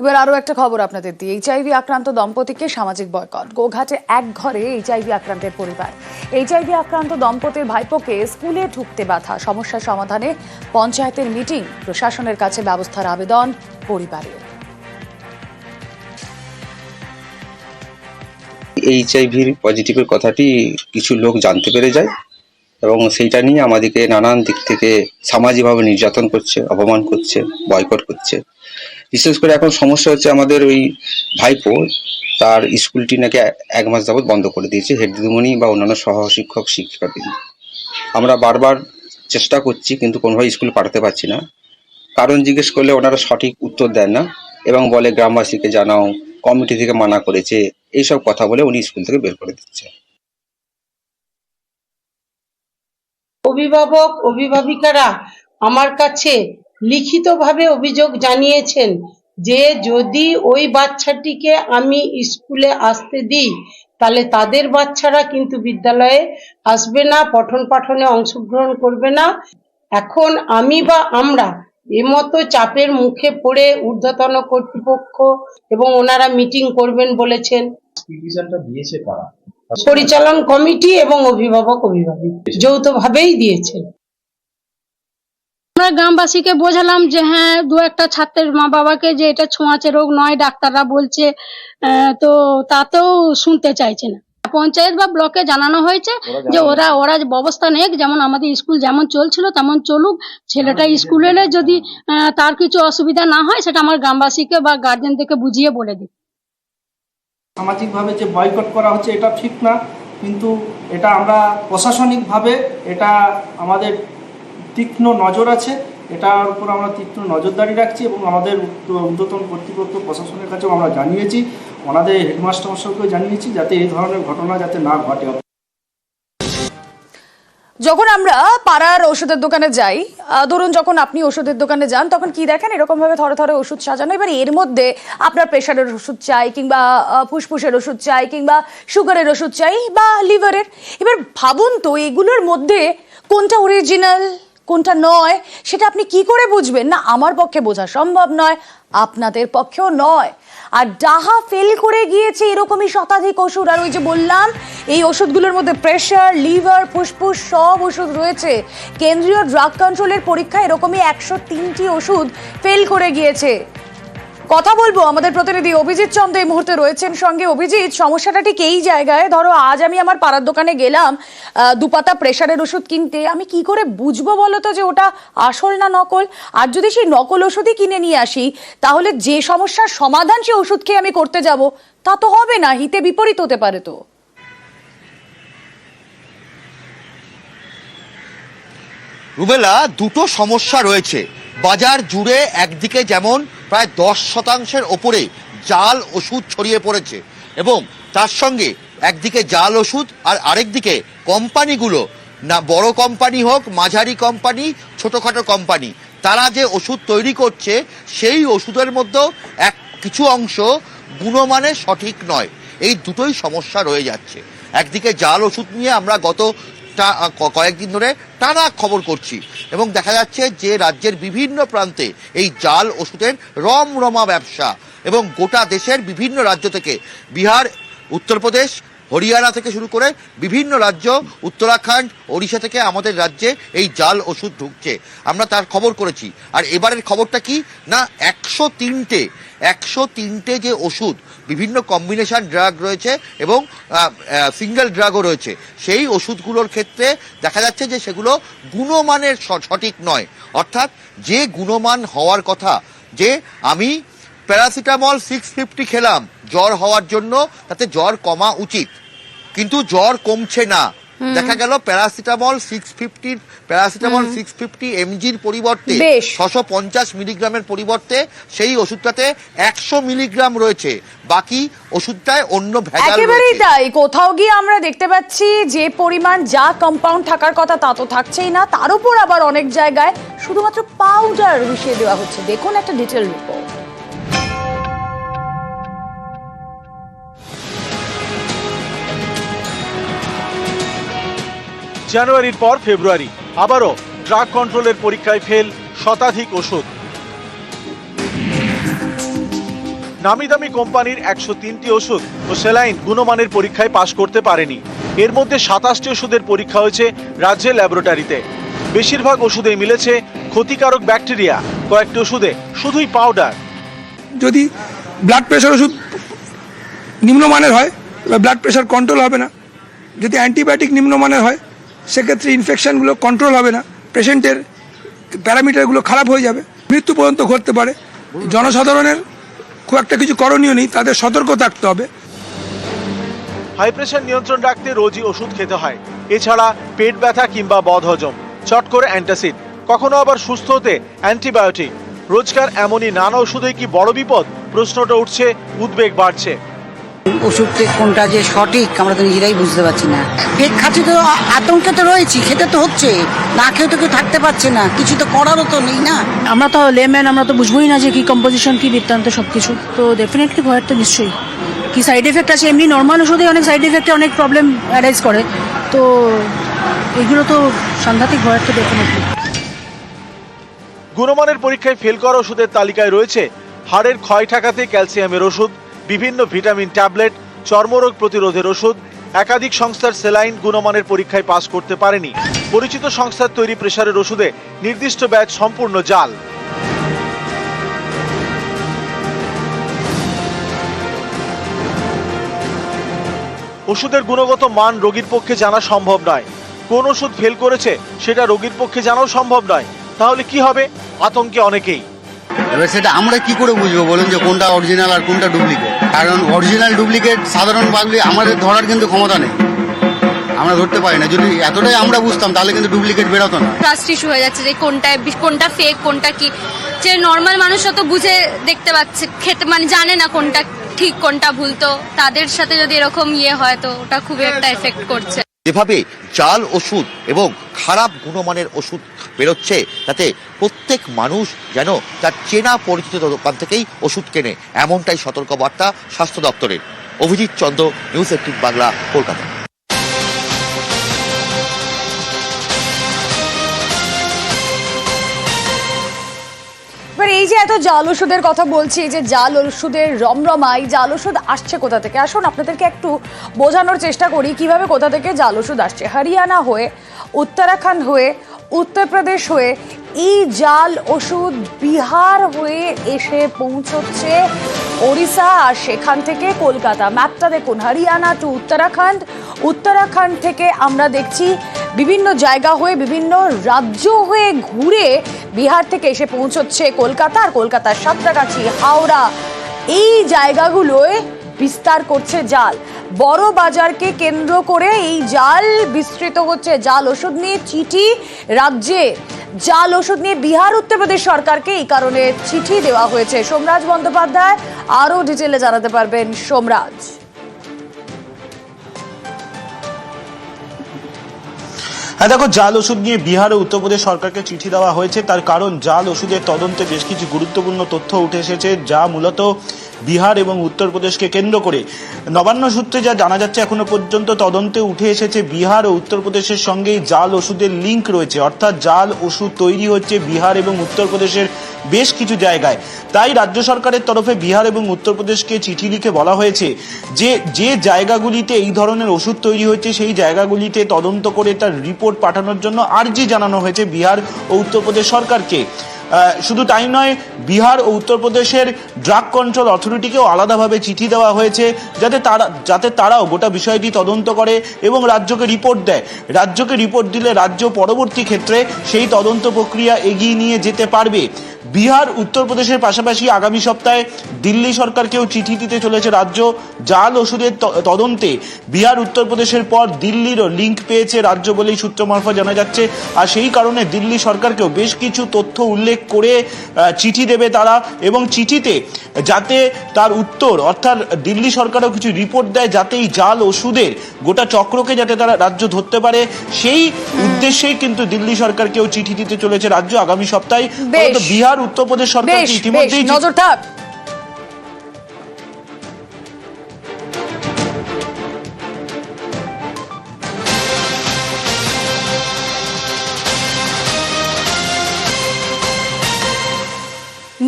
এবার আরও একটা খবর আপনাদের দিই। এইচআইভি আক্রান্ত দম্পতিকে সামাজিক বয়কট। গোঘাটে এক ঘরে এইচআইভি আক্রান্তের পরিবার। এইচআইভি আক্রান্ত দম্পতির ভাইপোকে স্কুলে ঢুকতে বাধা। সমস্যা সমাধানে পঞ্চায়েতের মিটিং, প্রশাসনের কাছে ব্যবস্থার আবেদন পরিবারের। এইচআইভির পজিটিভের কথাটি কিছু লোক জানতে পেরে যায়। এবং সেইটা নিয়ে আমাদেরকে নানান দিক থেকে সামাজিকভাবে নির্যাতন করছে, অপমান করছে বয়কট করছে। বিশেষ করে এখন সমস্যা হচ্ছে আমাদের ওই ভাইপো, তার স্কুলটি নাকি এক মাস যাবৎ বন্ধ করে দিয়েছে, হেড দিদিমণি বা অন্যান্য সহ শিক্ষক আমরা বারবার চেষ্টা করছি, কিন্তু কোনোভাবে স্কুল পাঠাতে পারছি না। কারণ জিজ্ঞেস করলে ওনারা সঠিক উত্তর দেন না এবং বলে, গ্রামবাসীকে জানাও, কমিটি থেকে মানা করেছে। এইসব কথা বলে উনি স্কুল থেকে বের করে দিচ্ছে। অভিভাবক, অভিভাবিকারা আমার কাছে লিখিতভাবে অভিযোগ জানিয়েছেন যে যদি ওই বাচ্চাটিকে আমি স্কুলে আসতে দিই, তাহলে তাদের বাচ্চারা কিন্তু বিদ্যালয়ে আসবে না, পঠন পাঠনে অংশগ্রহণ করবে না। এখন আমি বা আমরা এমতো চাপের মুখে পড়ে ঊর্ধ্বতন কর্তৃপক্ষ এবং ওনারা মিটিং করবেন বলেছেন। দিয়েছে পরিচালন কমিটি এবং অভিভাবক অভিভাবক যৌথভাবেই দিয়েছেন আমরা গ্রামবাসীকে বোঝালাম যে হ্যাঁ দু একটা ছাত্রের মা বাবাকে যে এটা ছোঁয়াচে রোগ নয় ডাক্তাররা বলছে আহ, তো তাতেও শুনতে চাইছে না। পঞ্চায়েত বা ব্লকে জানানো হয়েছে যে ওরা ওরা ব্যবস্থা নেক যেমন আমাদের স্কুল যেমন চলছিল তেমন চলুক। ছেলেটা স্কুলে এলে যদি আহ, তার কিছু অসুবিধা না হয় সেটা আমার গ্রামবাসীকে বা গার্জেনদেরকে বুঝিয়ে বলে দিই সামাজিকভাবে যে বয়কট করা হচ্ছে, এটা ঠিক না। কিন্তু এটা আমরা প্রশাসনিকভাবে এটা আমাদের তীক্ষ্ণ নজর আছে। এটার উপর আমরা তীক্ষ্ণ নজরদারি রাখছি এবং আমাদের ঊর্ধ্বতন কর্তৃপক্ষ প্রশাসনের কাছেও আমরা জানিয়েছি। ওনাদের হেডমাস্টার মশাইকেও জানিয়েছি যাতে এই ধরনের ঘটনা যাতে না ঘটে। যখন আমরা পাড়ার ওষুধের দোকানে যাই ধরুন যখন আপনি ওষুধের দোকানে যান, তখন কি দেখেন? এরকম ভাবে থরে থরে ওষুধ সাজানো। এবার এর মধ্যে আপনার প্রেশারের ওষুধ চাই কিংবা ফুসফুসের ওষুধ চাই কিংবা সুগারের ওষুধ চাই বা লিভারের। এবার ভাবুন তো এগুলোর মধ্যে কোনটা অরিজিনাল কোনটা নয়, সেটা আপনি কি করে বুঝবেন? না, আমার পক্ষে বোঝা সম্ভব নয়, আপনাদের পক্ষেও নয়। আর ডাহা ফেল করে গিয়েছে এরকমই শতাধিক ওষুধ। আর ওই যে বললাম, এই ওষুধগুলোর মধ্যে প্রেশার, লিভার, ফুসফুস সব ওষুধ রয়েছে। কেন্দ্রীয় ড্রাগ কন্ট্রোলের পরীক্ষায় এরকমই একশো তিনটি ওষুধ ফেল করে গিয়েছে। কথা বলব আমাদের প্রতিনিধি অভিজিৎ চন্দ্র এই মুহূর্তে রয়েছেন সঙ্গে। অভিজিৎ, সমস্যাটা ঠিক এই জায়গায়। ধরো, আজ আমি আমার পাড়ার দোকানে গেলাম দুপাতা প্রেশারের ওষুধ কিনতে। আমি কি করে বুঝব বলো তো যে ওটা আসল না নকল? আর যদি সেই নকল ওষুধই কিনে নিয়ে আসি, তাহলে যে সমস্যার সমাধান সেই ওষুধ খেয়ে আমি করতে যাব, তা তো হবে না, হিতে বিপরীত হতে পারে তো। রুবেলা, দুটো সমস্যা রয়েছে। বাজার জুড়ে একদিকে যেমন প্রায় দশ শতাংশের ওপরে জাল ওষুধ ছড়িয়ে পড়েছে এবং তার সঙ্গে একদিকে জাল ওষুধ আর আরেকদিকে কোম্পানিগুলো, না বড় কোম্পানি হোক, মাঝারি কোম্পানি, ছোটোখাটো কোম্পানি, তারা যে ওষুধ তৈরি করছে সেই ওষুধের মধ্যেও এক কিছু অংশ গুণমানে সঠিক নয়। এই দুটোই সমস্যা রয়ে যাচ্ছে। একদিকে জাল ওষুধ নিয়ে আমরা গত কয়েকদিন ধরে টানা খবর করছি এবং দেখা যাচ্ছে যে রাজ্যের বিভিন্ন প্রান্তে এই জাল ওষুধের রমরমা ব্যবসা এবং গোটা দেশের বিভিন্ন রাজ্য থেকে বিহার, উত্তরপ্রদেশ, হরিয়ানা থেকে শুরু করে বিভিন্ন রাজ্য, উত্তরাখণ্ড, ওড়িশা থেকে আমাদের রাজ্যে এই জাল ওষুধ ঢুকছে। আমরা তার খবর করেছি। আর এবারের খবরটা কি? না, একশো তিনটে একশো তিনটে যে ওষুধ বিভিন্ন কম্বিনেশন ড্রাগ রয়েছে এবং সিঙ্গেল ড্রাগও রয়েছে। সেই ওষুধগুলোর ক্ষেত্রে দেখা যাচ্ছে যে সেগুলো গুণমানের সঠিক নয়। অর্থাৎ যে গুণমান হওয়ার কথা, যে আমি প্যারাসিটামল সিক্স ফিফটি খেলাম, জ্বর হওয়ার জন্য, তাতে জ্বর কমা উচিত। কিন্তু জ্বর কমছে না। দেখা গেল প্যারাসিটামল সিক্স ফিফটির প্যারাসিটামল সিক্স ফিফটি এমজির পরিবর্তে ছশো পঞ্চাশ মিলিগ্রামের পরিবর্তে সেই ওষুধটাতে একশো মিলিগ্রাম রয়েছে। বাকি ওষুধটায় অন্য ভেজাল একেবারেই তাই। কোথাও গিয়ে আমরা দেখতে পাচ্ছি যে পরিমাণ যা কম্পাউন্ড থাকার কথা তা তো থাকছেই না। তার উপর আবার অনেক জায়গায় শুধুমাত্র পাউডার মিশিয়ে দেওয়া হচ্ছে। দেখুন একটা ডিটেল রিপোর্ট জানুয়ারির পর ফেব্রুয়ারি। আবারও ড্রাগ কন্ট্রোলের পরীক্ষায় ফেল, শতাধিক ওষুধ। নামি দামি কোম্পানির একশো তিনটি ওষুধ ও সেলাইন গুণমানের পরীক্ষায় পাশ করতে পারেনি। এর মধ্যে সাতাশটি ওষুধের পরীক্ষা হয়েছে রাজ্যের ল্যাবরেটরিতে। বেশিরভাগ ওষুধে মিলেছে ক্ষতিকারক ব্যাকটেরিয়া, কয়েকটি ওষুধে শুধুই পাউডার। যদি ব্লাড প্রেশার ওষুধ নিম্নমানের হয় ব্লাড প্রেশার কন্ট্রোল হবে না। যদি অ্যান্টিবায়োটিক নিম্নমানের হয় সেক্ষেত্রে ইনফেকশনগুলো কন্ট্রোল হবে না। পেশেন্টের প্যারামিটারগুলো খারাপ হয়ে যাবে। মৃত্যু পর্যন্ত ঘটতে পারে। জনসাধারণের খুব একটা কিছু করণীয় নেই। তাদের সতর্ক থাকতে হবে। হাই প্রেশার নিয়ন্ত্রণ রাখতে রোজই ওষুধ খেতে হয়। এছাড়া পেট ব্যথা কিংবা বদহজম। চট করে অ্যান্টাসিড। কখনো আবার সুস্থ হতে অ্যান্টিবায়োটিক। রোজকার এমনই নানা ওষুধে কি বড় বিপদ? প্রশ্নটা উঠছে, উদ্বেগ বাড়ছে। ওষুধটা কোনটা যে সঠিক আমরা তো নিজেরাই বুঝতে পারছি না। পেট খাচ্ছে তো আতঙ্কে তো রয়েছি খেতে তো হচ্ছে না খেয়ে তো কেউ থাকতে পারছে না কিছু তো করারও তো নেই না। আমরা তো লেম্যান আমরা তো বুঝবোই না যে কি কম্পোজিশন কি বৃত্তান্ত সব কিছু তো ডেফিনেটলি ভয়ের তো নিশ্চয়ই। কি সাইড এফেক্ট আছে এমনি নর্মাল ওষুধে অনেক সাইড এফেক্টে অনেক প্রবলেম অ্যারাইজ করে। তো এগুলো তো সাংঘাতিক ভয়ের তো ডেফিনেটলি গুণমানের পরীক্ষায় ফেল করা ওষুধের তালিকায় রয়েছে হাড়ের ক্ষয় ঠেকাতে ক্যালসিয়ামের ওষুধ বিভিন্ন ভিটামিন ট্যাবলেট, চর্মরোগ প্রতিরোধের ওষুধ, একাধিক সংস্থার সেলাইন গুণমানের পরীক্ষায় পাস করতে পারেনি। পরিচিত সংস্থার তৈরি প্রেসারের ওষুধে নির্দিষ্ট ব্যাচ সম্পূর্ণ জাল। ওষুধের গুণগত মান রোগীর পক্ষে জানা সম্ভব নয়। কোন ওষুধ ফেল করেছে, সেটা রোগীর পক্ষে জানাও সম্ভব নয়। তাহলে কি হবে? আতঙ্কে অনেকেই। এবার সেটা আমরা কি করে বুঝব বলুন যে কোনটা অরিজিনাল আর কোনটা ডুপ্লিকেট কারণ অরিজিনাল ডুপ্লিকেট সাধারণ পাবলিক আমাদের ধরার কিন্তু ক্ষমতা নেই। আমরা ধরতে পারি না। যদি এতটাই আমরা বুঝতাম তাহলে কিন্তু ডুপ্লিকেট বেরোতো না। ট্রাস্ট ইস্যু হয়ে যাচ্ছে যে কোনটা কোনটা ফেক কোনটা কি। যে নর্মাল মানুষরা তো বুঝে দেখতে পাচ্ছে খেতে মানে জানে না কোনটা ঠিক কোনটা ভুল। তো তাদের সাথে যদি এরকম ইয়ে হয় তো ওটা খুবই একটা এফেক্ট করছে। যেভাবে জাল ওষুধ এবং খারাপ গুণমানের ওষুধ বেরোচ্ছে, তাতে প্রত্যেক মানুষ যেন তার চেনা পরিচিত দোকান থেকেই ওষুধ কেনে। এমনটাই সতর্কবার্তা স্বাস্থ্য দপ্তরের। Abhijit Chandra, news eighteen Bangla, Kolkata. এত জাল ওষুধের কথা বলছি, যে জাল ওষুধের রমরমাই, জাল ওষুধ আসছে কোথা থেকে? আসুন, আপনাদেরকে একটু বোঝানোর চেষ্টা করি, কীভাবে কোথা থেকে জাল ওষুধ আসছে। হরিয়ানা হয়ে, উত্তরাখণ্ড হয়ে, উত্তরপ্রদেশ হয়ে, এই জাল ওষুধ বিহার হয়ে এসে পৌঁছচ্ছে ওড়িশা আর সেখান থেকে কলকাতা। ম্যাপটা দেখুন, হরিয়ানা টু উত্তরাখণ্ড। উত্তরাখণ্ড থেকে আমরা দেখছি বিভিন্ন জায়গা হয়ে, বিভিন্ন রাজ্য হয়ে ঘুরে বিহার থেকে এসে পৌঁছচ্ছে কলকাতা। আর কলকাতার সাঁতরাগাছি, হাওড়া, এই জায়গাগুলোয় বিস্তার করছে জাল। বড় বাজারকে কেন্দ্র করে এই জাল বিস্তৃত হচ্ছে। জাল ওষুধ নিয়ে চিঠি রাজ্যে। জাল ওষুধ নিয়ে বিহার, উত্তরপ্রদেশ সরকারকে এই কারণে চিঠি দেওয়া হয়েছে। সোমরাজ বন্দ্যোপাধ্যায় আরও ডিটেলে জানাতে পারবেন। সোমরাজ। হ্যাঁ দেখো, জাল ওষুধ নিয়ে বিহার ও উত্তরপ্রদেশ সরকারকে চিঠি দেওয়া হয়েছে। তার কারণ জাল ওষুধের তদন্তে বেশ কিছু গুরুত্বপূর্ণ তথ্য উঠে এসেছে, যা মূলত বিহার এবং উত্তরপ্রদেশকে কেন্দ্র করে। নবান্ন সূত্রে যা জানা যাচ্ছে, এখনও পর্যন্ত তদন্তে উঠে এসেছে, বিহার ও উত্তরপ্রদেশের সঙ্গেই জাল ওষুধের লিঙ্ক রয়েছে। অর্থাৎ জাল ওষুধ তৈরি হচ্ছে বিহার এবং উত্তরপ্রদেশের বেশ কিছু জায়গায়। তাই রাজ্য সরকারের তরফে বিহার এবং উত্তরপ্রদেশকে চিঠি লিখে বলা হয়েছে যে যে জায়গাগুলিতে এই ধরনের ওষুধ তৈরি হচ্ছে, সেই জায়গাগুলিতে তদন্ত করে তার রিপোর্ট পাঠানোর জন্য আর্জি জানানো হয়েছে বিহার ও উত্তরপ্রদেশ সরকারকে। শুধু তাই নয়, বিহার ও উত্তরপ্রদেশের ড্রাগ কন্ট্রোল অথরিটিকেও আলাদাভাবে চিঠি দেওয়া হয়েছে যাতে তারা, যাতে তারাও গোটা বিষয়টি তদন্ত করে এবং রাজ্যকে রিপোর্ট দেয়। রাজ্যকে রিপোর্ট দিলে রাজ্য পরবর্তী ক্ষেত্রে সেই তদন্ত প্রক্রিয়া এগিয়ে নিয়ে যেতে পারবে। বিহার উত্তরপ্রদেশের পাশাপাশি আগামী সপ্তাহে দিল্লি সরকারকেও চিঠি দিতে চলেছে রাজ্য। জাল ওষুধের তদন্তে বিহার উত্তরপ্রদেশের পর দিল্লিরও লিঙ্ক পেয়েছে রাজ্য বলেই সূত্র মারফত জানা যাচ্ছে। আর সেই কারণে দিল্লি সরকারকেও বেশ কিছু তথ্য উল্লেখ করে চিঠি দেবে তারা এবং চিঠিতে যাতে তার উত্তর অর্থাৎ দিল্লি সরকারও কিছু রিপোর্ট দেয় যাতে এই জাল ওষুধের গোটা চক্রকে যাতে তারা রাজ্য ধরতে পারে। সেই উদ্দেশ্যেই কিন্তু দিল্লি সরকারকেও চিঠি দিতে চলেছে রাজ্য আগামী সপ্তাহে। বিহার উত্তরপ্রদেশ সরকার ইতিমধ্যেই নজর থাক।